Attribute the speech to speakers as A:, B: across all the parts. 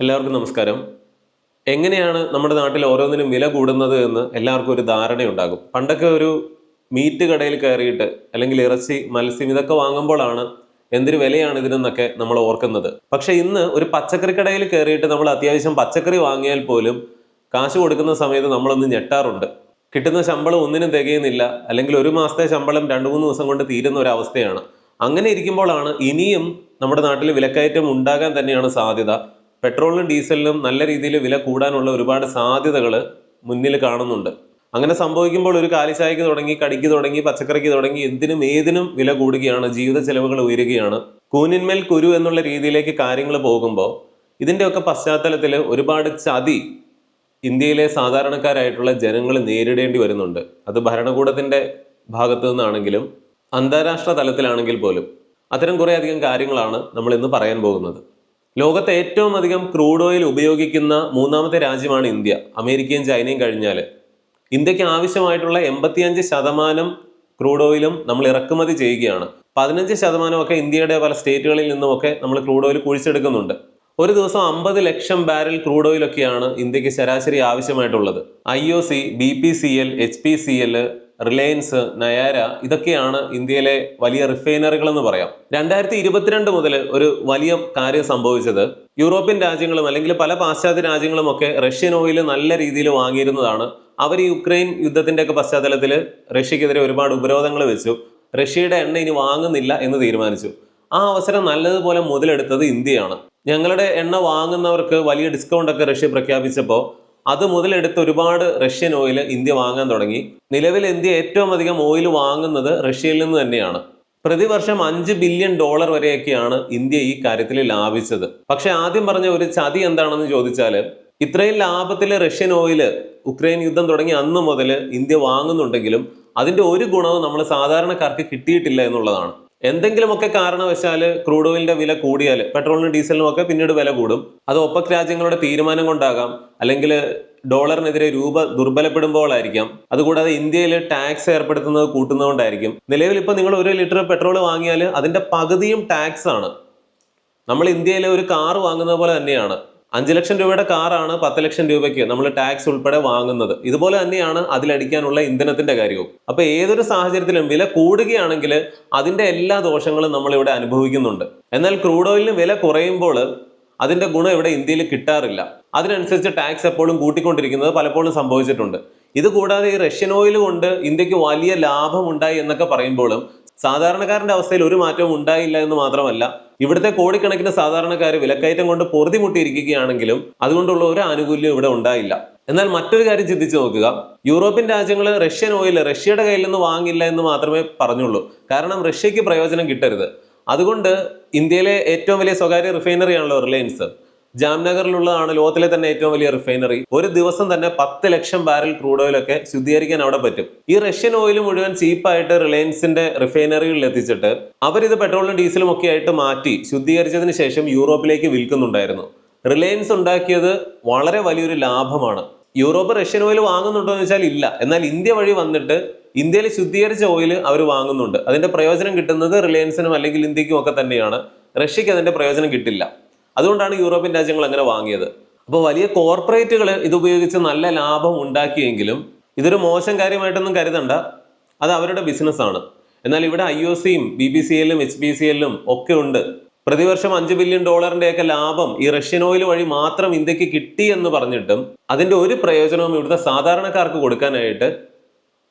A: എല്ലാവർക്കും നമസ്കാരം. എങ്ങനെയാണ് നമ്മുടെ നാട്ടിൽ ഓരോന്നിനും വില കൂടുന്നത് എന്ന് എല്ലാവർക്കും ഒരു ധാരണയുണ്ടാകും. പണ്ടൊക്കെ ഒരു മീറ്റ് കടയിൽ കയറിയിട്ട് അല്ലെങ്കിൽ ഇറച്ചി മത്സ്യം ഇതൊക്കെ വാങ്ങുമ്പോഴാണ് എന്തൊരു വിലയാണ് ഇതിനെന്നൊക്കെ നമ്മൾ ഓർക്കുന്നത്. പക്ഷെ ഇന്ന് ഒരു പച്ചക്കറി കടയിൽ കയറിയിട്ട് നമ്മൾ അത്യാവശ്യം പച്ചക്കറി വാങ്ങിയാൽ പോലും കാശ് കൊടുക്കുന്ന സമയത്ത് നമ്മളൊന്ന് ഞെട്ടാറുണ്ട്. കിട്ടുന്ന ശമ്പളം ഒന്നിനും തികയുന്നില്ല. അല്ലെങ്കിൽ ഒരു മാസത്തെ ശമ്പളം രണ്ട് മൂന്ന് ദിവസം കൊണ്ട് തീരുന്ന ഒരു അവസ്ഥയാണ്. അങ്ങനെ ഇരിക്കുമ്പോഴാണ് ഇനിയും നമ്മുടെ നാട്ടിൽ വിലക്കയറ്റം ഉണ്ടാകാൻ തന്നെയാണ് സാധ്യത. പെട്രോളിനും ഡീസലിനും നല്ല രീതിയിൽ വില കൂടാനുള്ള ഒരുപാട് സാധ്യതകൾ മുന്നിൽ കാണുന്നുണ്ട്. അങ്ങനെ സംഭവിക്കുമ്പോൾ ഒരു കാലിച്ചായക്ക് തുടങ്ങി കടിക്ക് തുടങ്ങി പച്ചക്കറിക്ക് തുടങ്ങി എന്തിനും ഏതിനും വില കൂടുകയാണ് ജീവിത ചെലവുകൾ ഉയരുകയാണ്. കൂനിന്മേൽ കുരു എന്നുള്ള രീതിയിലേക്ക് കാര്യങ്ങൾ പോകുമ്പോൾ ഇതിന്റെയൊക്കെ പശ്ചാത്തലത്തിൽ ഒരുപാട് ചതി ഇന്ത്യയിലെ സാധാരണക്കാരായിട്ടുള്ള ജനങ്ങൾ നേരിടേണ്ടി വരുന്നുണ്ട്. അത് ഭരണകൂടത്തിന്റെ ഭാഗത്തു നിന്നാണെങ്കിലും അന്താരാഷ്ട്ര തലത്തിലാണെങ്കിൽ പോലും അത്തരം കുറേ അധികം കാര്യങ്ങളാണ് നമ്മൾ ഇന്ന് പറയാൻ പോകുന്നത്. ലോകത്തെ ഏറ്റവും അധികം ക്രൂഡ് ഓയിൽ ഉപയോഗിക്കുന്ന മൂന്നാമത്തെ രാജ്യമാണ് ഇന്ത്യ. അമേരിക്കയും ചൈനയും കഴിഞ്ഞാൽ ഇന്ത്യയ്ക്ക് ആവശ്യമായിട്ടുള്ള എൺപത്തിയഞ്ച് ശതമാനം ക്രൂഡ് ഓയിലും നമ്മൾ ഇറക്കുമതി ചെയ്യുകയാണ്. പതിനഞ്ച് ശതമാനമൊക്കെ ഇന്ത്യയുടെ പല സ്റ്റേറ്റുകളിൽ നിന്നുമൊക്കെ നമ്മൾ ക്രൂഡ് ഓയിൽ കുഴിച്ചെടുക്കുന്നുണ്ട്. ഒരു ദിവസം അമ്പത് ലക്ഷം ബാരൽ ക്രൂഡ് ഓയിലൊക്കെയാണ് ഇന്ത്യയ്ക്ക് ശരാശരി ആവശ്യമായിട്ടുള്ളത്. I O C B P C L H P C L Reliance Nayara ഇതൊക്കെയാണ് ഇന്ത്യയിലെ വലിയ റിഫൈനറികൾ എന്ന് പറയാം. രണ്ടായിരത്തി ഇരുപത്തിരണ്ട് മുതൽ ഒരു വലിയ കാര്യം സംഭവിച്ചത് യൂറോപ്യൻ രാജ്യങ്ങളും അല്ലെങ്കിൽ പല പാശ്ചാത്യ രാജ്യങ്ങളും ഒക്കെ റഷ്യൻ ഓയിൽ നല്ല രീതിയിൽ വാങ്ങിയിരുന്നതാണ്. അവർ യുക്രൈൻ യുദ്ധത്തിന്റെ ഒക്കെ പശ്ചാത്തലത്തിൽ റഷ്യക്കെതിരെ ഒരുപാട് ഉപരോധങ്ങൾ വെച്ചു. റഷ്യയുടെ എണ്ണ ഇനി വാങ്ങുന്നില്ല എന്ന് തീരുമാനിച്ചു. ആ അവസരം നല്ലതുപോലെ മുതലെടുത്തത് ഇന്ത്യയാണ്. ഞങ്ങളുടെ എണ്ണ വാങ്ങുന്നവർക്ക് വലിയ ഡിസ്കൗണ്ട് ഒക്കെ റഷ്യ പ്രഖ്യാപിച്ചപ്പോൾ അത് മുതലെടുത്ത് ഒരുപാട് റഷ്യൻ ഓയിൽ ഇന്ത്യ വാങ്ങാൻ തുടങ്ങി. നിലവിൽ ഇന്ത്യ ഏറ്റവും അധികം ഓയിൽ വാങ്ങുന്നത് റഷ്യയിൽ നിന്ന് തന്നെയാണ്. പ്രതിവർഷം അഞ്ച് ബില്യൺ ഡോളർ വരെയൊക്കെയാണ് ഇന്ത്യ ഈ കാര്യത്തിൽ ലാഭിച്ചത്. പക്ഷെ ആദ്യം പറഞ്ഞ ഒരു ചതി എന്താണെന്ന് ചോദിച്ചാൽ ഇത്രയും ലാഭത്തിൽ റഷ്യൻ ഓയിൽ ഉക്രൈൻ യുദ്ധം തുടങ്ങി അന്ന് മുതൽ ഇന്ത്യ വാങ്ങുന്നുണ്ടെങ്കിലും അതിന്റെ ഒരു ഗുണവും നമ്മൾ സാധാരണക്കാർക്ക് കിട്ടിയിട്ടില്ല എന്നുള്ളതാണ്. എന്തെങ്കിലുമൊക്കെ കാരണവശാൽ ക്രൂഡ് ഓയിലിന്റെ വില കൂടിയാൽ പെട്രോളിനും ഡീസലിനും ഒക്കെ പിന്നീട് വില കൂടും. അത് ഒപ്പക് രാജ്യങ്ങളുടെ തീരുമാനം കൊണ്ടാകാം. അല്ലെങ്കിൽ ഡോളറിനെതിരെ രൂപ ദുർബലപ്പെടുമ്പോഴായിരിക്കാം അതുകൂടാതെ ഇന്ത്യയിൽ ടാക്സ് ഏർപ്പെടുത്തുന്നത് കൂട്ടുന്നതുകൊണ്ടായിരിക്കും. നിലവിൽ ഇപ്പോൾ നിങ്ങൾ ഒരു ലിറ്റർ പെട്രോൾ വാങ്ങിയാൽ അതിന്റെ പകുതിയും ടാക്സ് ആണ്. നമ്മൾ ഇന്ത്യയിലെ ഒരു കാർ വാങ്ങുന്നത് പോലെ തന്നെയാണ്. അഞ്ച് ലക്ഷം രൂപയുടെ കാറാണ് പത്ത് ലക്ഷം രൂപയ്ക്ക് നമ്മൾ ടാക്സ് ഉൾപ്പെടെ വാങ്ങുന്നത്. ഇതുപോലെ തന്നെയാണ് അതിലടിക്കാനുള്ള ഇന്ധനത്തിന്റെ കാര്യവും. അപ്പൊ ഏതൊരു സാഹചര്യത്തിലും വില കൂടുകയാണെങ്കിൽ അതിന്റെ എല്ലാ ദോഷങ്ങളും നമ്മൾ ഇവിടെ അനുഭവിക്കുന്നുണ്ട്. എന്നാൽ ക്രൂഡ് ഓയിലിന് വില കുറയുമ്പോൾ അതിന്റെ ഗുണം ഇവിടെ ഇന്ത്യയിൽ കിട്ടാറില്ല. അതിനനുസരിച്ച് ടാക്സ് എപ്പോഴും കൂട്ടിക്കൊണ്ടിരിക്കുന്നത് പലപ്പോഴും സംഭവിച്ചിട്ടുണ്ട്. ഇത് കൂടാതെ ഈ റഷ്യൻ ഓയിൽ കൊണ്ട് ഇന്ത്യയ്ക്ക് വലിയ ലാഭം ഉണ്ടായി എന്നൊക്കെ പറയുമ്പോഴും സാധാരണക്കാരന്റെ അവസ്ഥയിൽ ഒരു മാറ്റവും ഉണ്ടായില്ല എന്ന് മാത്രമല്ല ഇവിടുത്തെ കോടിക്കണക്കിന് സാധാരണക്കാർ വിലക്കയറ്റം കൊണ്ട് പൊറുതിമുട്ടിയിരിക്കുകയാണെങ്കിലും അതുകൊണ്ടുള്ള ഒരു ആനുകൂല്യം ഇവിടെ ഉണ്ടായില്ല. എന്നാൽ മറ്റൊരു കാര്യം ചിന്തിച്ചു നോക്കുക. യൂറോപ്യൻ രാജ്യങ്ങൾ റഷ്യൻ ഓയിൽ റഷ്യയുടെ കയ്യിൽ നിന്ന് വാങ്ങില്ല എന്ന് മാത്രമേ പറഞ്ഞുള്ളൂ. കാരണം റഷ്യക്ക് പ്രയോജനം കിട്ടരുത്. അതുകൊണ്ട് ഇന്ത്യയിലെ ഏറ്റവും വലിയ സ്വകാര്യ റിഫൈനറിയാണല്ലോ റിലയൻസ്. ജാംനഗറിലുള്ളതാണ് ലോകത്തിലെ തന്നെ ഏറ്റവും വലിയ റിഫൈനറി ഒരു ദിവസം തന്നെ പത്ത് ലക്ഷം ബാരൽ ക്രൂഡ് ഓയിൽ ഒക്കെ ശുദ്ധീകരിക്കാൻ അവിടെ പറ്റും. ഈ റഷ്യൻ ഓയിൽ മുഴുവൻ ചീപ്പായിട്ട് റിലയൻസിന്റെ റിഫൈനറികളിൽ എത്തിച്ചിട്ട് അവരിത് പെട്രോളും ഡീസലും ഒക്കെ ആയിട്ട് മാറ്റി ശുദ്ധീകരിച്ചതിന് ശേഷം യൂറോപ്പിലേക്ക് വിൽക്കുന്നുണ്ടായിരുന്നു. റിലയൻസ് ഉണ്ടാക്കിയത് വളരെ വലിയൊരു ലാഭമാണ്. യൂറോപ്പ് റഷ്യൻ ഓയിൽ വാങ്ങുന്നുണ്ടോ എന്ന് വെച്ചാൽ ഇല്ല. എന്നാൽ ഇന്ത്യ വഴി വന്നിട്ട് ഇന്ത്യയിൽ ശുദ്ധീകരിച്ച ഓയിൽ അവർ വാങ്ങുന്നുണ്ട്. അതിന്റെ പ്രയോജനം കിട്ടുന്നത് റിലയൻസിനും അല്ലെങ്കിൽ ഇന്ത്യക്കും ഒക്കെ തന്നെയാണ്. റഷ്യക്ക് അതിന്റെ പ്രയോജനം കിട്ടില്ല. അതുകൊണ്ടാണ് യൂറോപ്യൻ രാജ്യങ്ങൾ അങ്ങനെ വാങ്ങിയത്. അപ്പോൾ വലിയ കോർപ്പറേറ്റുകൾ ഇതുപയോഗിച്ച് നല്ല ലാഭം ഉണ്ടാക്കിയെങ്കിലും ഇതൊരു മോശം കാര്യമായിട്ടൊന്നും കരുതണ്ട. അത് അവരുടെ ബിസിനസ്സാണ് എന്നാൽ ഇവിടെ ഐ ഒ സിയും ബി ബി സി എല്ലും എച്ച് ബി സി എല്ലും ഒക്കെ ഉണ്ട്. പ്രതിവർഷം അഞ്ച് ബില്യൺ ഡോളറിന്റെയൊക്കെ ലാഭം ഈ റഷ്യൻ ഓയിൽ വഴി മാത്രം ഇന്ത്യയ്ക്ക് കിട്ടി എന്ന് പറഞ്ഞിട്ടും അതിന്റെ ഒരു പ്രയോജനവും ഇവിടുത്തെ സാധാരണക്കാർക്ക് കൊടുക്കാനായിട്ട്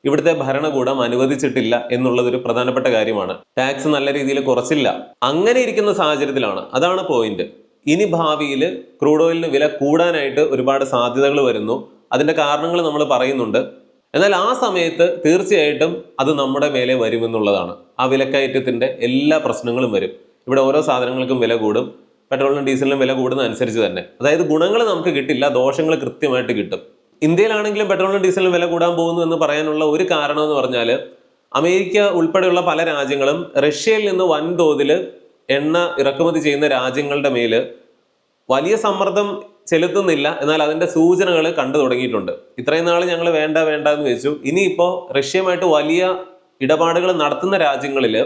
A: ഇവിടുത്തെ ഭരണകൂടം അനുവദിച്ചിട്ടില്ല എന്നുള്ളത് ഒരു പ്രധാനപ്പെട്ട കാര്യമാണ്. ടാക്സ് നല്ല രീതിയിൽ കുറച്ചില്ല. അങ്ങനെ ഇരിക്കുന്ന സാഹചര്യത്തിലാണ്. അതാണ് പോയിന്റ് ഇനി ഭാവിയിൽ ക്രൂഡ് ഓയിലിന് വില കൂടാനായിട്ട് ഒരുപാട് സാധ്യതകൾ വരുന്നു. അതിന്റെ കാരണങ്ങൾ നമ്മൾ പറയുന്നുണ്ട്. എന്നാൽ ആ സമയത്ത് തീർച്ചയായിട്ടും അത് നമ്മുടെ മേലെ വരുമെന്നുള്ളതാണ്. ആ വിലക്കയറ്റത്തിന്റെ എല്ലാ പ്രശ്നങ്ങളും വരും. ഇവിടെ ഓരോ സാധനങ്ങൾക്കും വില കൂടും. പെട്രോളിനും ഡീസലിനും വില കൂടുന്ന അനുസരിച്ച് തന്നെ. അതായത് ഗുണങ്ങൾ നമുക്ക് കിട്ടില്ല ദോഷങ്ങൾ കൃത്യമായിട്ട് കിട്ടും. ഇന്ത്യയിലാണെങ്കിലും പെട്രോളിനും ഡീസലിനും വില കൂടാൻ പോകുന്നു എന്ന് പറയാനുള്ള ഒരു കാരണം എന്ന് പറഞ്ഞാൽ അമേരിക്ക ഉൾപ്പെടെയുള്ള പല രാജ്യങ്ങളും റഷ്യയിൽ നിന്ന് വൻതോതിൽ എണ്ണ ഇറക്കുമതി ചെയ്യുന്ന രാജ്യങ്ങളുടെ മേൽ വലിയ സമ്മർദ്ദം ചെലുത്തുന്നില്ല. എന്നാൽ അതിന്റെ സൂചനകൾ കണ്ടു തുടങ്ങിയിട്ടുണ്ട്. ഇത്രയും നാൾ ഞങ്ങൾ വേണ്ട വേണ്ട എന്ന് വെച്ചു ഇനിയിപ്പോൾ റഷ്യയുമായിട്ട് വലിയ ഇടപാടുകൾ നടത്തുന്ന രാജ്യങ്ങളിൽ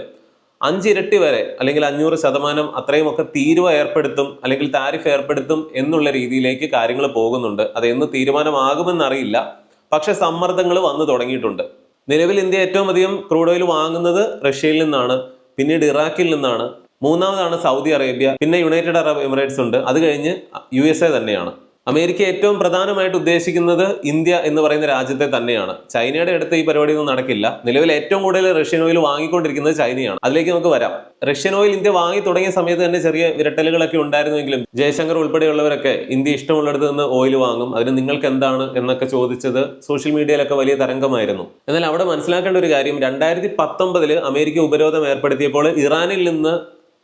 A: അഞ്ചിരട്ടി വരെ അല്ലെങ്കിൽ അഞ്ഞൂറ് ശതമാനം അത്രയുമൊക്കെ തീരുവ ഏർപ്പെടുത്തും അല്ലെങ്കിൽ താരിഫ് ഏർപ്പെടുത്തും എന്നുള്ള രീതിയിലേക്ക് കാര്യങ്ങൾ പോകുന്നുണ്ട്. അത് എന്ന് തീരുമാനമാകുമെന്നറിയില്ല. പക്ഷെ സമ്മർദ്ദങ്ങൾ വന്നു തുടങ്ങിയിട്ടുണ്ട്. നിലവിൽ ഇന്ത്യ ഏറ്റവും അധികം ക്രൂഡ് ഓയിൽ വാങ്ങുന്നത് റഷ്യയിൽ നിന്നാണ്. പിന്നീട് ഇറാഖിൽ നിന്നാണ്. മൂന്നാമതാണ് സൗദി അറേബ്യ പിന്നെ യുണൈറ്റഡ് അറബ് എമിറേറ്റ്സ് ഉണ്ട്. അത് കഴിഞ്ഞ് യു എസ് എ തന്നെയാണ്. അമേരിക്ക ഏറ്റവും പ്രധാനമായിട്ട് ഉദ്ദേശിക്കുന്നത് ഇന്ത്യ എന്ന് പറയുന്ന രാജ്യത്തെ തന്നെയാണ്. ചൈനയുടെ അടുത്ത് ഈ പരിപാടി ഒന്നും നടക്കില്ല. നിലവിൽ ഏറ്റവും കൂടുതൽ റഷ്യൻ ഓയിൽ വാങ്ങിക്കൊണ്ടിരിക്കുന്നത് ചൈനയാണ്. അതിലേക്ക് നമുക്ക് വരാം. റഷ്യൻ ഓയിൽ ഇന്ത്യ വാങ്ങി തുടങ്ങിയ സമയത്ത് തന്നെ ചെറിയ വിരട്ടലുകളൊക്കെ ഉണ്ടായിരുന്നുവെങ്കിലും ജയശങ്കർ ഉൾപ്പെടെയുള്ളവരൊക്കെ ഇന്ത്യ ഇഷ്ടമുള്ളിടത്ത് നിന്ന് ഓയിൽ വാങ്ങും. അതിന് നിങ്ങൾക്ക് എന്താണ് എന്നൊക്കെ ചോദിച്ചത് സോഷ്യൽ മീഡിയയിലൊക്കെ വലിയ തരംഗമായിരുന്നു. എന്നാൽ അവിടെ മനസ്സിലാക്കേണ്ട ഒരു കാര്യം രണ്ടായിരത്തി പത്തൊമ്പതിൽ അമേരിക്ക ഉപരോധം ഏർപ്പെടുത്തിയപ്പോൾ ഇറാനിൽ നിന്ന്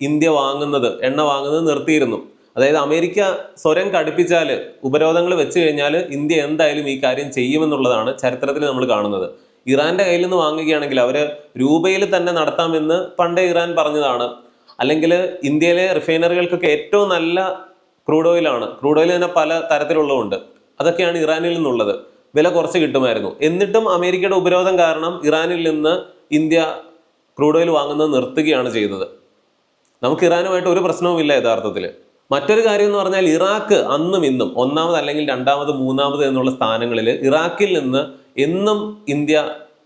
A: ഇന്ത്യ വാങ്ങുന്നത് എണ്ണ വാങ്ങുന്നത് നിർത്തിയിരുന്നു. അതായത് അമേരിക്ക സ്വരം കടുപ്പിച്ചാൽ ഉപരോധങ്ങൾ വെച്ച് കഴിഞ്ഞാൽ ഇന്ത്യ എന്തായാലും ഈ കാര്യം ചെയ്യുമെന്നുള്ളതാണ് ചരിത്രത്തിൽ നമ്മൾ കാണുന്നത്. ഇറാന്റെ കയ്യിൽ നിന്ന് വാങ്ങുകയാണെങ്കിൽ അവർ രൂപയിൽ തന്നെ നടത്താമെന്ന് പണ്ടേ ഇറാൻ പറഞ്ഞതാണ്. അല്ലെങ്കിൽ ഇന്ത്യയിലെ റിഫൈനറികൾക്കൊക്കെ ഏറ്റവും നല്ല ക്രൂഡ് ഓയിലാണ്. ക്രൂഡ് ഓയിൽ തന്നെ പല തരത്തിലുള്ളതുണ്ട്. അതൊക്കെയാണ് ഇറാനിൽ നിന്നുള്ളത്. വില കുറച്ച് കിട്ടുമായിരുന്നു. എന്നിട്ടും അമേരിക്കയുടെ ഉപരോധം കാരണം ഇറാനിൽ നിന്ന് ഇന്ത്യ ക്രൂഡ് ഓയിൽ വാങ്ങുന്നത് നിർത്തുകയാണ് ചെയ്തത്. നമുക്ക് ഇറാനുമായിട്ട് ഒരു പ്രശ്നവുമില്ല യഥാർത്ഥത്തിൽ. മറ്റൊരു കാര്യം എന്ന് പറഞ്ഞാൽ ഇറാഖ് അന്നും ഇന്നും ഒന്നാമത് അല്ലെങ്കിൽ രണ്ടാമത് മൂന്നാമത് എന്നുള്ള സ്ഥാനങ്ങളിൽ ഇറാഖിൽ നിന്ന് എന്നും ഇന്ത്യ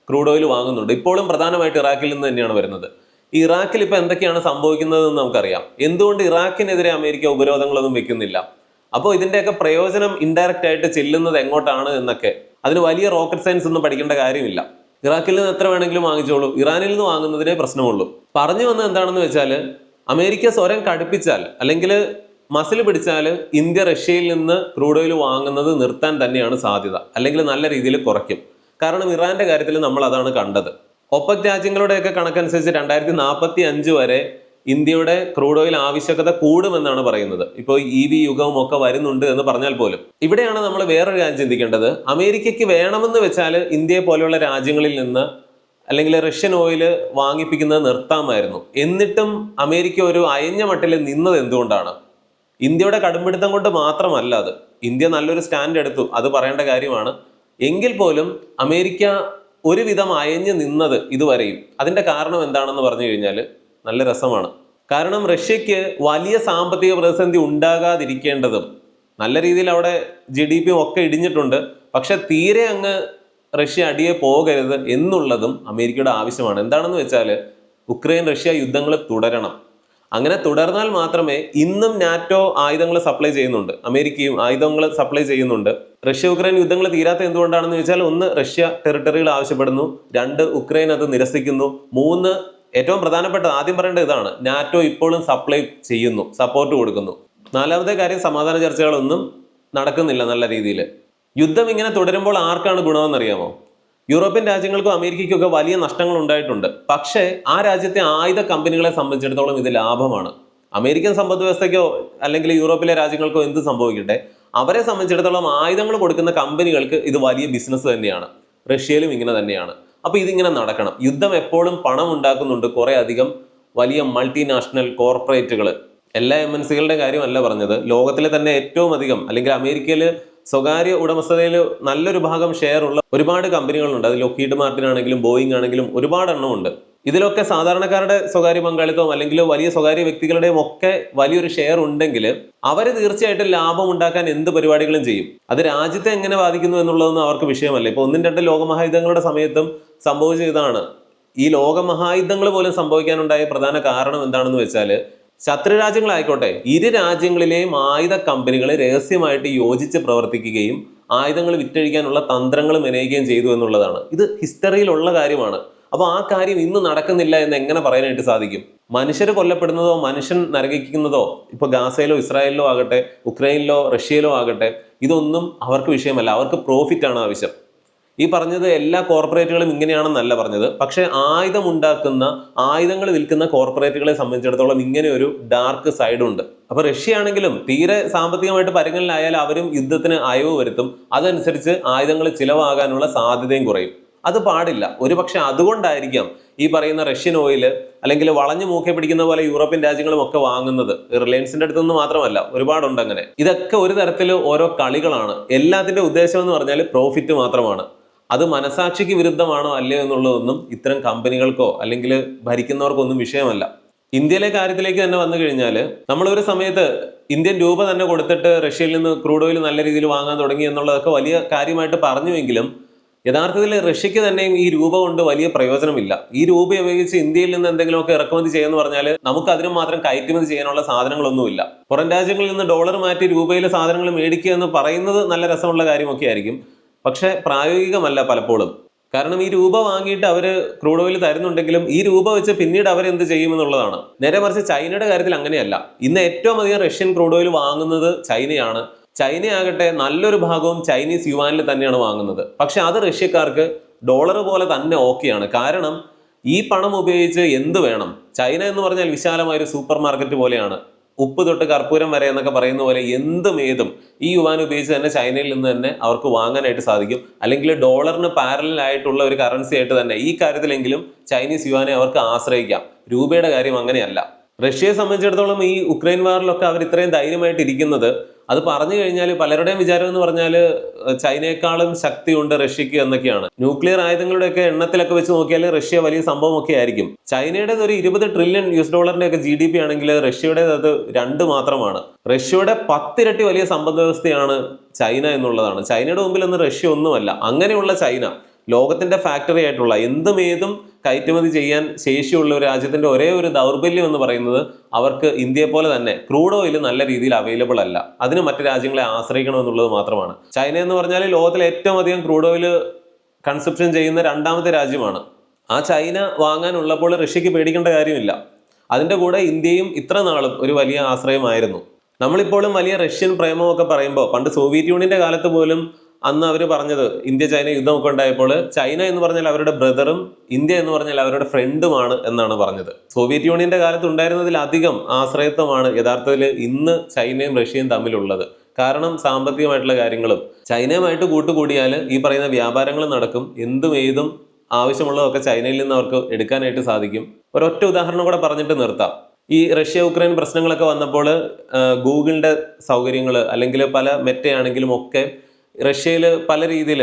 A: ക്രൂഡ് ഓയിൽ വാങ്ങുന്നുണ്ട്. ഇപ്പോഴും പ്രധാനമായിട്ട് ഇറാഖിൽ നിന്ന് തന്നെയാണ് വരുന്നത്. ഇറാഖിൽ ഇപ്പം എന്തൊക്കെയാണ് സംഭവിക്കുന്നതെന്ന് നമുക്കറിയാം. എന്തുകൊണ്ട് ഇറാഖിനെതിരെ അമേരിക്ക ഉപരോധങ്ങളൊന്നും വെക്കുന്നില്ല? അപ്പോൾ ഇതിന്റെയൊക്കെ പ്രയോജനം ഇൻഡയറക്റ്റ് ആയിട്ട് ചെല്ലുന്നത് എങ്ങോട്ടാണ് എന്നൊക്കെ. അതിന് വലിയ റോക്കറ്റ് സയൻസ് ഒന്നും പഠിക്കേണ്ട കാര്യമില്ല. ഇറാഖിൽ നിന്ന് എത്ര വേണമെങ്കിലും വാങ്ങിച്ചോളൂ. ഇറാനിൽ നിന്ന് വാങ്ങുന്നതിനേ പ്രശ്നമുള്ളൂ. പറഞ്ഞു വന്നത് എന്താണെന്ന് വെച്ചാൽ അമേരിക്ക സ്വരം കടുപ്പിച്ചാൽ അല്ലെങ്കിൽ മസിൽ പിടിച്ചാൽ ഇന്ത്യ റഷ്യയിൽ നിന്ന് ക്രൂഡ് ഓയിൽ വാങ്ങുന്നത് നിർത്താൻ തന്നെയാണ് സാധ്യത. അല്ലെങ്കിൽ നല്ല രീതിയിൽ കുറയ്ക്കും. കാരണം ഇറാന്റെ കാര്യത്തിൽ നമ്മൾ അതാണ് കണ്ടത്. ഒപ്പക് രാജ്യങ്ങളുടെയൊക്കെ കണക്കനുസരിച്ച് രണ്ടായിരത്തി നാൽപ്പത്തി അഞ്ച് വരെ ഇന്ത്യയുടെ ക്രൂഡ് ഓയിൽ ആവശ്യകത കൂടുമെന്നാണ് പറയുന്നത്. ഇപ്പോൾ ഇ വി യുഗവും ഒക്കെ വരുന്നുണ്ട് എന്ന് പറഞ്ഞാൽ പോലും. ഇവിടെയാണ് നമ്മൾ വേറൊരു കാര്യം ചിന്തിക്കേണ്ടത്. അമേരിക്കയ്ക്ക് വേണമെന്ന് വെച്ചാൽ ഇന്ത്യയെ പോലെയുള്ള രാജ്യങ്ങളിൽ നിന്ന് അല്ലെങ്കിൽ റഷ്യൻ ഓയിൽ വാങ്ങിപ്പിക്കുന്നത് നിർത്താമായിരുന്നു. എന്നിട്ടും അമേരിക്ക ഒരു അയഞ്ഞ മട്ടിൽ നിന്നത് എന്തുകൊണ്ടാണ്? ഇന്ത്യയുടെ കടുംപിടുത്തം കൊണ്ട് മാത്രമല്ല അത്. ഇന്ത്യ നല്ലൊരു സ്റ്റാൻഡ് എടുത്തു. അത് പറയേണ്ട കാര്യമാണ്. എങ്കിൽ പോലും അമേരിക്ക ഒരുവിധം അയഞ്ഞു നിന്നത് ഇതുവരെയും. അതിന്റെ കാരണം എന്താണെന്ന് പറഞ്ഞു കഴിഞ്ഞാൽ നല്ല രസമാണ്. കാരണം റഷ്യക്ക് വലിയ സാമ്പത്തിക പ്രതിസന്ധി ഉണ്ടാകാതിരിക്കേണ്ടതും നല്ല രീതിയിൽ അവിടെ ജി ഡി ഒക്കെ ഇടിഞ്ഞിട്ടുണ്ട്. പക്ഷെ തീരെ അങ്ങ് റഷ്യ അടിയെ പോകരുത് എന്നുള്ളതും അമേരിക്കയുടെ ആവശ്യമാണ്. എന്താണെന്ന് വെച്ചാൽ ഉക്രൈൻ റഷ്യ യുദ്ധങ്ങൾ തുടരണം. അങ്ങനെ തുടർന്നാൽ മാത്രമേ ഇന്നും നാറ്റോ ആയുധങ്ങൾ സപ്ലൈ ചെയ്യുന്നുണ്ട്. അമേരിക്കയും ആയുധങ്ങൾ സപ്ലൈ ചെയ്യുന്നുണ്ട്. റഷ്യ ഉക്രൈൻ യുദ്ധങ്ങൾ തീരാത്ത എന്തുകൊണ്ടാണെന്ന് വെച്ചാൽ ഒന്ന് റഷ്യ ടെറിട്ടറികൾ ആവശ്യപ്പെടുന്നു. രണ്ട് ഉക്രൈൻ അത് നിരസിക്കുന്നു. മൂന്ന് ഏറ്റവും പ്രധാനപ്പെട്ട ആദ്യം പറയേണ്ടത് ഇതാണ്. നാറ്റോ ഇപ്പോഴും സപ്ലൈ ചെയ്യുന്നു സപ്പോർട്ട് കൊടുക്കുന്നു. നാലാമത്തെ കാര്യം സമാധാന ചർച്ചകളൊന്നും നടക്കുന്നില്ല നല്ല രീതിയിൽ. യുദ്ധം ഇങ്ങനെ തുടരുമ്പോൾ ആർക്കാണ് ഗുണമെന്നറിയാമോ? യൂറോപ്യൻ രാജ്യങ്ങൾക്കും അമേരിക്കയ്ക്കൊക്കെ വലിയ നഷ്ടങ്ങൾ ഉണ്ടായിട്ടുണ്ട്. പക്ഷേ ആ രാജ്യത്തെ ആയുധ കമ്പനികളെ സംബന്ധിച്ചിടത്തോളം ഇത് ലാഭമാണ്. അമേരിക്കൻ സമ്പദ് വ്യവസ്ഥയ്ക്കോ അല്ലെങ്കിൽ യൂറോപ്പിലെ രാജ്യങ്ങൾക്കോ എന്ത് സംഭവിക്കട്ടെ? അവരെ സംബന്ധിച്ചിടത്തോളം ആയുധങ്ങൾ കൊടുക്കുന്ന കമ്പനികൾക്ക് ഇത് വലിയ ബിസിനസ് തന്നെയാണ്. റഷ്യയിലും ഇങ്ങനെ തന്നെയാണ്. അപ്പോൾ ഇതിങ്ങനെ നടക്കണം. യുദ്ധം എപ്പോഴും പണം ഉണ്ടാക്കുന്നുണ്ട് കുറെ അധികം വലിയ മൾട്ടിനാഷണൽ കോർപ്പറേറ്റുകൾ എല്ലാ എം എൻ സികളുടെ കാര്യമല്ല പറഞ്ഞത്. ലോകത്തിലെ തന്നെ ഏറ്റവും അധികം അല്ലെങ്കിൽ അമേരിക്കയിൽ സ്വകാര്യ ഉടമസ്ഥതയിൽ നല്ലൊരു ഭാഗം ഷെയർ ഉള്ള ഒരുപാട് കമ്പനികളുണ്ട്. അത് ലൊക്കീഡ് മാർട്ടിൻ ആണെങ്കിലും ബോയിങ് ആണെങ്കിലും ഒരുപാട് എണ്ണമുണ്ട്. ഇതിലൊക്കെ സാധാരണക്കാരുടെ സ്വകാര്യ പങ്കാളിത്തവും അല്ലെങ്കിൽ വലിയ സ്വകാര്യ വ്യക്തികളുടെയും ഒക്കെ വലിയൊരു ഷെയർ ഉണ്ടെങ്കിൽ അവർ തീർച്ചയായിട്ടും ലാഭം ഉണ്ടാക്കാൻ എന്ത് പരിപാടികളും ചെയ്യും. അത് രാജ്യത്തെ എങ്ങനെ ബാധിക്കുന്നു എന്നുള്ളതൊന്നും അവർക്ക് വിഷയമല്ല. ഇപ്പൊ ഒന്നും രണ്ട് ലോകമഹായുദ്ധങ്ങളുടെ സമയത്തും സംഭവിച്ചതാണ്. ഈ ലോകമഹായുദ്ധങ്ങൾ പോലും സംഭവിക്കാനുണ്ടായ പ്രധാന കാരണം എന്താണെന്ന് വെച്ചാൽ ശത്രു രാജ്യങ്ങളായിക്കോട്ടെ ഇരു രാജ്യങ്ങളിലെയും ആയുധ കമ്പനികൾ രഹസ്യമായിട്ട് യോജിച്ച് പ്രവർത്തിക്കുകയും ആയുധങ്ങൾ വിറ്റഴിക്കാനുള്ള തന്ത്രങ്ങൾ മെനയുകയും ചെയ്തു എന്നുള്ളതാണ്. ഇത് ഹിസ്റ്ററിയിലുള്ള കാര്യമാണ്. അപ്പോൾ ആ കാര്യം ഇന്ന് നടക്കുന്നില്ല എന്ന് എങ്ങനെ പറയാനായിട്ട് സാധിക്കും? മനുഷ്യർ കൊല്ലപ്പെടുന്നതോ മനുഷ്യൻ നരകിക്കുന്നതോ ഇപ്പൊ ഗാസയിലോ ഇസ്രായേലിലോ ആകട്ടെ ഉക്രൈനിലോ റഷ്യയിലോ ആകട്ടെ ഇതൊന്നും അവർക്ക് വിഷയമല്ല. അവർക്ക് പ്രോഫിറ്റ് ആണ് ആവശ്യം. ഈ പറഞ്ഞത് എല്ലാ കോർപ്പറേറ്റുകളും ഇങ്ങനെയാണെന്നല്ല പറഞ്ഞത്. പക്ഷേ ആയുധം ഉണ്ടാക്കുന്ന ആയുധങ്ങൾ വിൽക്കുന്ന കോർപ്പറേറ്റുകളെ സംബന്ധിച്ചിടത്തോളം ഇങ്ങനെ ഒരു ഡാർക്ക് സൈഡ് ഉണ്ട് അപ്പൊ റഷ്യ ആണെങ്കിലും തീരെ സാമ്പത്തികമായിട്ട് പരങ്ങലിലായാൽ അവരും യുദ്ധത്തിന് അയവ് വരുത്തും. അതനുസരിച്ച് ആയുധങ്ങൾ ചിലവാകാനുള്ള സാധ്യതയും കുറയും. അത് പാടില്ല. ഒരുപക്ഷെ അതുകൊണ്ടായിരിക്കാം ഈ പറയുന്ന റഷ്യൻ ഓയിൽ അല്ലെങ്കിൽ വളഞ്ഞു മൂക്കെ പിടിക്കുന്ന പോലെ യൂറോപ്യൻ രാജ്യങ്ങളും ഒക്കെ വാങ്ങുന്നത്. റിലയൻസിന്റെ അടുത്ത് നിന്ന് മാത്രമല്ല ഒരുപാടുണ്ട് അങ്ങനെ. ഇതൊക്കെ ഒരു തരത്തിൽ ഓരോ കളികളാണ്. എല്ലാത്തിന്റെ ഉദ്ദേശം എന്ന് പറഞ്ഞാൽ പ്രോഫിറ്റ് മാത്രമാണ്. അത് മനസാക്ഷിക്ക് വിരുദ്ധമാണോ അല്ലയോ എന്നുള്ളതൊന്നും ഇത്തരം കമ്പനികൾക്കോ അല്ലെങ്കിൽ ഭരിക്കുന്നവർക്കൊന്നും വിഷയമല്ല. ഇന്ത്യയിലെ കാര്യത്തിലേക്ക് തന്നെ വന്നു കഴിഞ്ഞാൽ നമ്മളൊരു സമയത്ത് ഇന്ത്യൻ രൂപ തന്നെ കൊടുത്തിട്ട് റഷ്യയിൽ നിന്ന് ക്രൂഡ് ഓയിൽ നല്ല രീതിയിൽ വാങ്ങാൻ തുടങ്ങി എന്നുള്ളതൊക്കെ വലിയ കാര്യമായിട്ട് പറഞ്ഞുവെങ്കിലും യഥാർത്ഥത്തിൽ റഷ്യക്ക് തന്നെയും ഈ രൂപ കൊണ്ട് വലിയ പ്രയോജനമില്ല. ഈ രൂപ ഉപയോഗിച്ച് ഇന്ത്യയിൽ നിന്ന് എന്തെങ്കിലുമൊക്കെ ഇറക്കുമതി ചെയ്യുമെന്ന് പറഞ്ഞാൽ നമുക്ക് അതിന് മാത്രം കയറ്റുമതി ചെയ്യാനുള്ള സാധനങ്ങളൊന്നുമില്ല. പുറം രാജ്യങ്ങളിൽ നിന്ന് ഡോളർ മാറ്റി രൂപയിലെ സാധനങ്ങൾ മേടിക്കുക എന്ന് പറയുന്നത് നല്ല രസമുള്ള കാര്യമൊക്കെ ആയിരിക്കും. പക്ഷെ പ്രായോഗികമല്ല പലപ്പോഴും. കാരണം ഈ രൂപ വാങ്ങിയിട്ട് അവർ ക്രൂഡ് ഓയിൽ തരുന്നുണ്ടെങ്കിലും ഈ രൂപ വെച്ച് പിന്നീട് അവർ എന്ത് ചെയ്യുമെന്നുള്ളതാണ്. നേരെ മറിച്ച് ചൈനയുടെ കാര്യത്തിൽ അങ്ങനെയല്ല. ഇന്ന് ഏറ്റവും അധികം റഷ്യൻ ക്രൂഡ് ഓയിൽ വാങ്ങുന്നത് ചൈനയാണ്. ചൈനയാകട്ടെ നല്ലൊരു ഭാഗവും ചൈനീസ് യുവാനിൽ തന്നെയാണ് വാങ്ങുന്നത്. പക്ഷെ അത് റഷ്യക്കാർക്ക് ഡോളർ പോലെ തന്നെ ഓക്കെയാണ്. കാരണം ഈ പണം ഉപയോഗിച്ച് എന്ത് വേണം? ചൈന എന്ന് പറഞ്ഞാൽ വിശാലമായ ഒരു സൂപ്പർ മാർക്കറ്റ് പോലെയാണ്. ഉപ്പ് തൊട്ട് കർപ്പൂരം വരെ എന്നൊക്കെ പറയുന്ന പോലെ എന്തും ഏതും ഈ യുവാൻ ഉപയോഗിച്ച് തന്നെ ചൈനയിൽ നിന്ന് തന്നെ അവർക്ക് വാങ്ങാനായിട്ട് സാധിക്കും. അല്ലെങ്കിൽ ഡോളറിന് പാരലായിട്ടുള്ള ഒരു കറൻസി ആയിട്ട് തന്നെ ഈ കാര്യത്തിലെങ്കിലും ചൈനീസ് യുവാനെ അവർക്ക് ആശ്രയിക്കാം. രൂപയുടെ കാര്യം അങ്ങനെയല്ല. റഷ്യയെ സംബന്ധിച്ചിടത്തോളം ഈ ഉക്രൈൻ വാറിലൊക്കെ അവർ ഇത്രയും ധൈര്യമായിട്ട് ഇരിക്കുന്നത് അത് പറഞ്ഞു കഴിഞ്ഞാൽ പലരുടെയും വിചാരം എന്ന് പറഞ്ഞാൽ ചൈനയെക്കാളും ശക്തിയുണ്ട് റഷ്യക്ക് എന്നൊക്കെയാണ്. ന്യൂക്ലിയർ ആയുധങ്ങളുടെയൊക്കെ എണ്ണത്തിലൊക്കെ വെച്ച് നോക്കിയാൽ റഷ്യ വലിയ സംഭവമൊക്കെ ആയിരിക്കും. ചൈനയുടേത് ഒരു ഇരുപത് ട്രില്യൺ യു എസ് ഡോളറിന്റെ ഒക്കെ ജി ഡി പി ആണെങ്കിൽ റഷ്യയുടേത് അത് രണ്ട് മാത്രമാണ്. റഷ്യയുടെ പത്തിരട്ടി വലിയ സമ്പദ് വ്യവസ്ഥയാണ് ചൈന എന്നുള്ളതാണ്. ചൈനയുടെ മുമ്പിൽ ഒന്നും റഷ്യ ഒന്നുമല്ല. അങ്ങനെയുള്ള ചൈന. ലോകത്തിന്റെ ഫാക്ടറി ആയിട്ടുള്ള എന്തും ഏതും കയറ്റുമതി ചെയ്യാൻ ശേഷിയുള്ള ഒരു രാജ്യത്തിന്റെ ഒരേ ഒരു ദൗർബല്യം എന്ന് പറയുന്നത് അവർക്ക് ഇന്ത്യയെ പോലെ തന്നെ ക്രൂഡ് ഓയിൽ നല്ല രീതിയിൽ അവൈലബിൾ അല്ല. അതിന് മറ്റു രാജ്യങ്ങളെ ആശ്രയിക്കണമെന്നുള്ളത് മാത്രമാണ്. ചൈന എന്ന് പറഞ്ഞാൽ ലോകത്തിലെ ഏറ്റവും അധികം ക്രൂഡ് ഓയിൽ കൺസപ്ഷൻ ചെയ്യുന്ന രണ്ടാമത്തെ രാജ്യമാണ്. ആ ചൈന വാങ്ങാനുള്ളപ്പോൾ റഷ്യക്ക് പേടിക്കേണ്ട കാര്യമില്ല. അതിന്റെ കൂടെ ഇന്ത്യയും ഇത്ര നാളും ഒരു വലിയ ആശ്രയമായിരുന്നു. നമ്മളിപ്പോഴും വലിയ റഷ്യൻ പ്രേമമൊക്കെ പറയുമ്പോൾ പണ്ട് സോവിയറ്റ് യൂണിയന്റെ കാലത്ത് പോലും അന്ന് അവർ പറഞ്ഞത് ഇന്ത്യ ചൈന യുദ്ധമൊക്കെ ഉണ്ടായപ്പോൾ ചൈന എന്ന് പറഞ്ഞാൽ അവരുടെ ബ്രദറും ഇന്ത്യ എന്ന് പറഞ്ഞാൽ അവരുടെ ഫ്രണ്ടുമാണ് എന്നാണ് പറഞ്ഞത്. സോവിയറ്റ് യൂണിയന്റെ കാലത്ത് ഉണ്ടായിരുന്നതിലധികം ആശ്രയത്വമാണ് യഥാർത്ഥത്തിൽ ഇന്ന് ചൈനയും റഷ്യയും തമ്മിലുള്ളത്. കാരണം സാമ്പത്തികമായിട്ടുള്ള കാര്യങ്ങളും. ചൈനയുമായിട്ട് കൂട്ടുകൂടിയാൽ ഈ പറയുന്ന വ്യാപാരങ്ങൾ നടക്കും. എന്തും ഏതും ആവശ്യമുള്ളതൊക്കെ ചൈനയിൽ നിന്ന് അവർക്ക് എടുക്കാനായിട്ട് സാധിക്കും. ഒരൊറ്റ ഉദാഹരണം കൂടെ പറഞ്ഞിട്ട് നിർത്താം. ഈ റഷ്യ ഉക്രൈൻ പ്രശ്നങ്ങളൊക്കെ വന്നപ്പോൾ ഗൂഗിളിന്റെ സൗകര്യങ്ങൾ അല്ലെങ്കിൽ പല മെറ്റയാണെങ്കിലും ഒക്കെ റഷ്യയിൽ പല രീതിയിൽ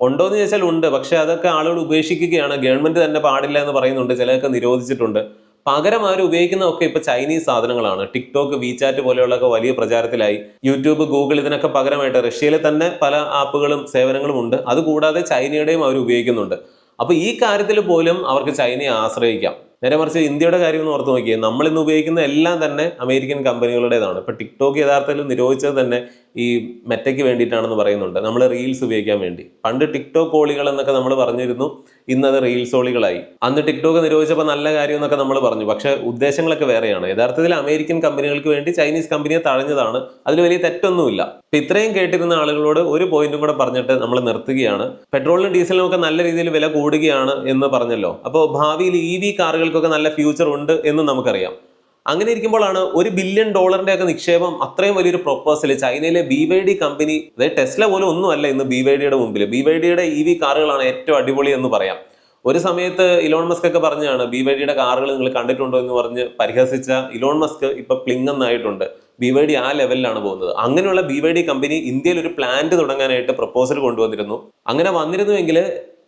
A: ഉണ്ടോ എന്ന് ചോദിച്ചാൽ ഉണ്ട്. പക്ഷേ അതൊക്കെ ആളുകൾ ഉപേക്ഷിക്കുകയാണ്. ഗവൺമെന്റ് തന്നെ പാടില്ല എന്ന് പറയുന്നുണ്ട്. ചിലതൊക്കെ നിരോധിച്ചിട്ടുണ്ട്. പകരം അവർ ഉപയോഗിക്കുന്നതൊക്കെ ഇപ്പോൾ ചൈനീസ് സാധനങ്ങളാണ്. ടിക്ടോക്ക് വീചാറ്റ് പോലെയുള്ളൊക്കെ വലിയ പ്രചാരത്തിലായി. യൂട്യൂബ് ഗൂഗിൾ ഇതിനൊക്കെ പകരമായിട്ട് റഷ്യയിലെ തന്നെ പല ആപ്പുകളും സേവനങ്ങളും ഉണ്ട്. അതുകൂടാതെ ചൈനയുടെയും അവർ ഉപയോഗിക്കുന്നുണ്ട്. അപ്പോൾ ഈ കാര്യത്തിൽ പോലും അവർക്ക് ചൈനയെ ആശ്രയിക്കാം. നേരെ മറിച്ച് ഇന്ത്യയുടെ കാര്യം എന്ന് ഓർത്ത് നോക്കിയാൽ നമ്മൾ ഇന്ന് ഉപയോഗിക്കുന്ന എല്ലാം തന്നെ അമേരിക്കൻ കമ്പനികളുടേതാണ്. ഇപ്പോൾ ടിക്ടോക്ക് യഥാർത്ഥത്തിൽ നിരോധിച്ചത് തന്നെ ഈ മെറ്റയ്ക്ക് വേണ്ടിയിട്ടാണെന്ന് പറയുന്നുണ്ട്. നമ്മൾ റീൽസ് ഉപയോഗിക്കാൻ വേണ്ടി. പണ്ട് ടിക്ടോക്ക് ഓളികൾ എന്നൊക്കെ നമ്മൾ പറഞ്ഞിരുന്നു. ഇന്നത് റീൽസ് ഓളികളായി അന്ന് ടിക്ടോക്ക് നിരോധിച്ചപ്പോൾ നല്ല കാര്യം എന്നൊക്കെ നമ്മൾ പറഞ്ഞു. പക്ഷെ ഉദ്ദേശങ്ങളൊക്കെ വേറെയാണ്. യഥാർത്ഥത്തിൽ അമേരിക്കൻ കമ്പനികൾക്ക് വേണ്ടി ചൈനീസ് കമ്പനിയെ തഴഞ്ഞതാണ്. അതിൽ വലിയ തെറ്റൊന്നുമില്ല. ഇപ്പം ഇത്രയും കേട്ടിരുന്ന ആളുകളോട് ഒരു പോയിന്റും കൂടെ പറഞ്ഞിട്ട് നമ്മൾ നിർത്തുകയാണ്. പെട്രോളിനും ഡീസലിനും ഒക്കെ നല്ല രീതിയിൽ വില കൂടുകയാണ് എന്ന് പറഞ്ഞല്ലോ. അപ്പോൾ ഭാവിയിൽ ഇ വി കാറുകൾക്കൊക്കെ നല്ല ഫ്യൂച്ചർ ഉണ്ട് എന്ന് നമുക്കറിയാം. അങ്ങനെ ഇരിക്കുമ്പോഴാണ് ഒരു ബില്യൺ ഡോളറിന്റെ ഒക്കെ നിക്ഷേപം അത്രയും വലിയൊരു പ്രൊപ്പോസൽ ചൈനയിലെ ബി വൈ ഡി കമ്പനി അതായത് ടെസ്ല പോലും ഒന്നുമല്ല ഇന്ന് ബി വൈ ഡിയുടെ മുമ്പിൽ ബി വൈ ഡിയുടെ ഇ വി കാറുകളാണ് ഏറ്റവും അടിപൊളി എന്ന് പറയാം. ഒരു സമയത്ത് ഇലോൺ മസ്ക് ഒക്കെ പറഞ്ഞാണ് ബി വൈ ഡിയുടെ കാറുകൾ നിങ്ങൾ കണ്ടിട്ടുണ്ടോ എന്ന് പറഞ്ഞ് പരിഹസിച്ച ഇലോൺ മസ്ക് ഇപ്പൊ പ്ലിങ് എന്നായിട്ടുണ്ട് ബി വൈ ഡി ആ ലെവലിലാണ് പോകുന്നത്. അങ്ങനെയുള്ള ബി വൈ ഡി കമ്പനി ഇന്ത്യയിൽ ഒരു പ്ലാന്റ് തുടങ്ങാനായിട്ട് പ്രപ്പോസൽ കൊണ്ടുവന്നിരുന്നു. അങ്ങനെ വന്നിരുന്നുവെങ്കിൽ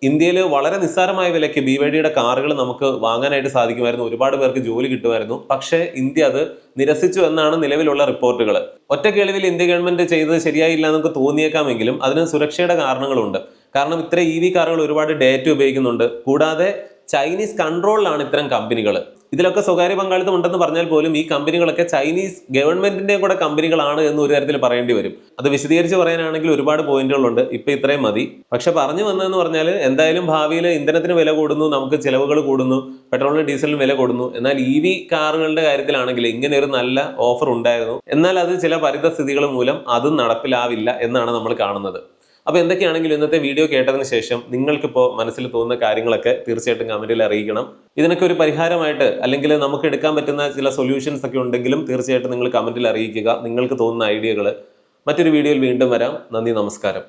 A: ഇന്ത്യയിൽ വളരെ നിസ്സാരമായ വിലയ്ക്ക് ബി വൈ ഡിയുടെ കാറുകൾ നമുക്ക് വാങ്ങാനായിട്ട് സാധിക്കുമായിരുന്നു. ഒരുപാട് പേർക്ക് ജോലി കിട്ടുമായിരുന്നു. പക്ഷേ ഇന്ത്യ അത് നിരസിച്ചു എന്നാണ് നിലവിലുള്ള റിപ്പോർട്ടുകൾ ഒറ്റ കേളിവിൽ ഇന്ത്യ ഗവൺമെന്റ് ചെയ്തത് ശരിയായില്ല എന്നൊക്കെ തോന്നിയേക്കാമെങ്കിലും അതിന് സുരക്ഷയുടെ കാരണങ്ങളുണ്ട്. കാരണം ഇത്ര ഇ വി കാറുകൾ ഒരുപാട് ഡേറ്റ ഉപയോഗിക്കുന്നുണ്ട്. കൂടാതെ ചൈനീസ് കൺട്രോളിലാണ് ഇത്തരം കമ്പനികൾ ഇതിലൊക്കെ സ്വകാര്യ പങ്കാളിത്തം ഉണ്ടെന്ന് പറഞ്ഞാൽ പോലും ഈ കമ്പനികളൊക്കെ ചൈനീസ് ഗവൺമെന്റിന്റെയും കൂടെ കമ്പനികളാണ് എന്ന് ഒരു തരത്തിൽ പറയേണ്ടി വരും. അത് വിശദീകരിച്ച് പറയാനാണെങ്കിൽ ഒരുപാട് പോയിന്റുകളുണ്ട്. ഇപ്പൊ ഇത്രയും മതി. പക്ഷെ പറഞ്ഞു വന്നതെന്ന് പറഞ്ഞാൽ എന്തായാലും ഭാവിയിൽ ഇന്ധനത്തിന് വില കൂടുന്നു നമുക്ക് ചിലവുകൾ കൂടുന്നു പെട്രോളിന് ഡീസലിന് വില കൂടുന്നു. എന്നാൽ ഇ വി കാറുകളുടെ കാര്യത്തിലാണെങ്കിൽ ഇങ്ങനെ ഒരു നല്ല ഓഫർ ഉണ്ടായിരുന്നു. എന്നാൽ അത് ചില പരിതസ്ഥിതികൾ മൂലം അതും നടപ്പിലാവില്ല എന്നാണ് നമ്മൾ കാണുന്നത്. അപ്പോൾ എന്തൊക്കെയാണെങ്കിലും ഇന്നത്തെ വീഡിയോ കേട്ടതിന് ശേഷം നിങ്ങൾക്കിപ്പോൾ മനസ്സിൽ തോന്നുന്ന കാര്യങ്ങളൊക്കെ തീർച്ചയായിട്ടും കമന്റിൽ അറിയിക്കണം. ഇതിനൊക്കെ ഒരു പരിഹാരമായിട്ട് അല്ലെങ്കിൽ നമുക്ക് എടുക്കാൻ പറ്റുന്ന ചില സൊല്യൂഷൻസ് ഒക്കെ ഉണ്ടെങ്കിലും തീർച്ചയായിട്ടും നിങ്ങൾ കമന്റിൽ അറിയിക്കുക. നിങ്ങൾക്ക് തോന്നുന്ന ഐഡിയകൾ മറ്റൊരു വീഡിയോയിൽ വീണ്ടും വരാം. നന്ദി നമസ്കാരം.